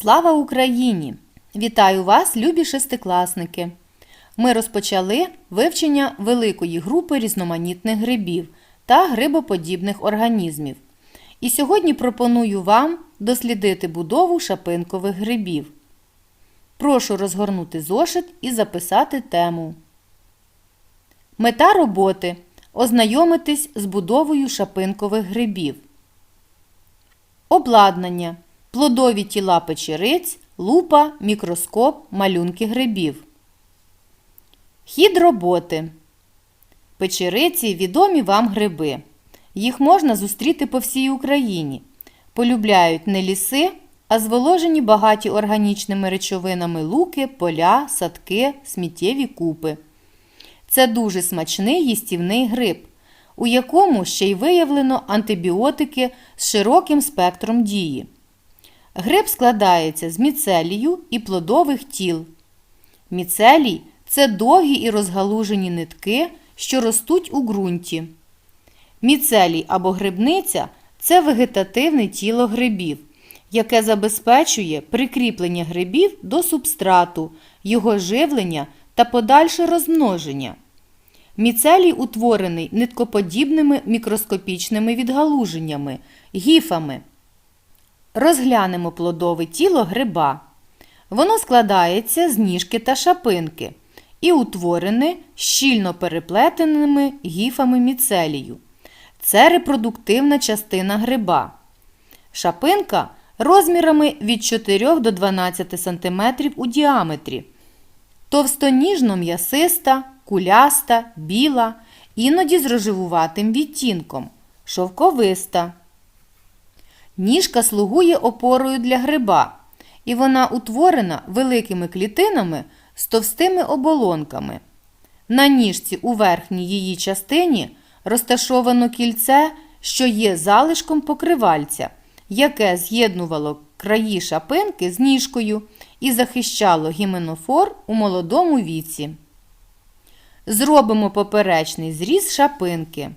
Слава Україні! Вітаю вас, любі шестикласники! Ми розпочали вивчення великої групи різноманітних грибів та грибоподібних організмів. І сьогодні пропоную вам дослідити будову шапинкових грибів. Прошу розгорнути зошит і записати тему. Мета роботи ознайомитись з будовою шапинкових грибів. Обладнання. Плодові тіла печериць, лупа, мікроскоп, малюнки грибів. Хід роботи. Печериці відомі вам гриби. Їх можна зустріти по всій Україні. Полюбляють не ліси, а зволожені багаті органічними речовинами луки, поля, садки, сміттєві купи. Це дуже смачний їстівний гриб, у якому ще й виявлено антибіотики з широким спектром дії. Гриб складається з міцелію і плодових тіл. Міцелій це довгі і розгалужені нитки, що ростуть у ґрунті. Міцелій або грибниця це вегетативне тіло грибів, яке забезпечує прикріплення грибів до субстрату, його живлення та подальше розмноження. Міцелій утворений ниткоподібними мікроскопічними відгалуженнями, гіфами. Розглянемо плодове тіло гриба. Воно складається з ніжки та шапинки і утворене щільно переплетеними гіфами міцелію. Це репродуктивна частина гриба. Шапинка розмірами від 4 до 12 см у діаметрі. Товстоніжно м'ясиста, куляста, біла, іноді з рожевуватим відтінком, шовковиста. Ніжка слугує опорою для гриба, і вона утворена великими клітинами з товстими оболонками. На ніжці у верхній її частині розташовано кільце, що є залишком покривальця, яке з'єднувало краї шапинки з ніжкою і захищало гіменофор у молодому віці. Зробимо поперечний зріз шапинки.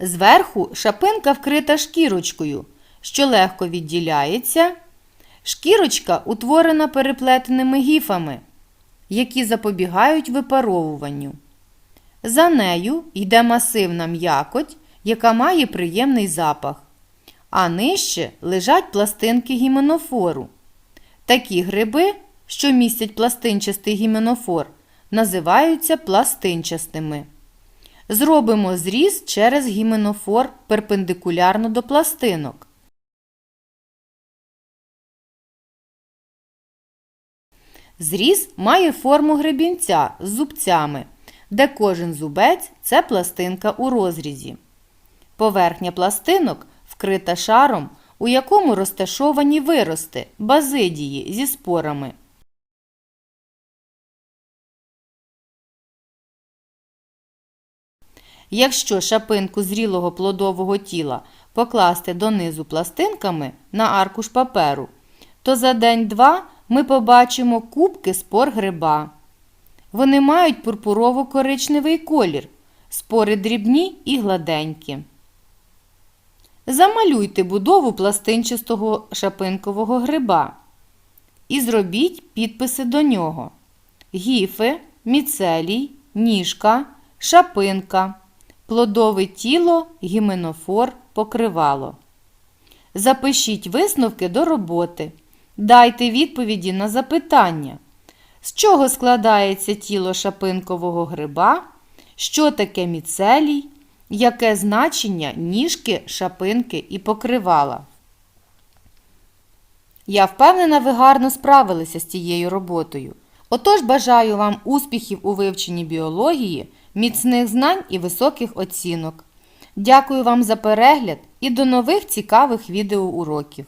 Зверху шапинка вкрита шкірочкою, що легко відділяється. Шкірочка утворена переплетеними гіфами, які запобігають випаровуванню. За нею йде масивна м'якоть, яка має приємний запах, а нижче лежать пластинки гіменофору. Такі гриби, що містять пластинчастий гіменофор, називаються пластинчастими. Зробимо зріз через гіменофор перпендикулярно до пластинок. Зріз має форму гребінця з зубцями, де кожен зубець це пластинка у розрізі. Поверхня пластинок вкрита шаром, у якому розташовані вирости, базидії зі спорами. Якщо шапинку зрілого плодового тіла покласти донизу пластинками на аркуш паперу, то за день-два ми побачимо кубки спор гриба. Вони мають пурпурово-коричневий колір, спори дрібні і гладенькі. Замалюйте будову пластинчастого шапинкового гриба і зробіть підписи до нього: гіфи, міцелій, ніжка, шапинка, плодове тіло, гіменофор, покривало. Запишіть висновки до роботи. Дайте відповіді на запитання. З чого складається тіло шапинкового гриба? Що таке міцелій? Яке значення ніжки, шапинки і покривала? Я впевнена, ви гарно справилися з цією роботою. Отож бажаю вам успіхів у вивченні біології, міцних знань і високих оцінок. Дякую вам за перегляд і до нових цікавих відеоуроків!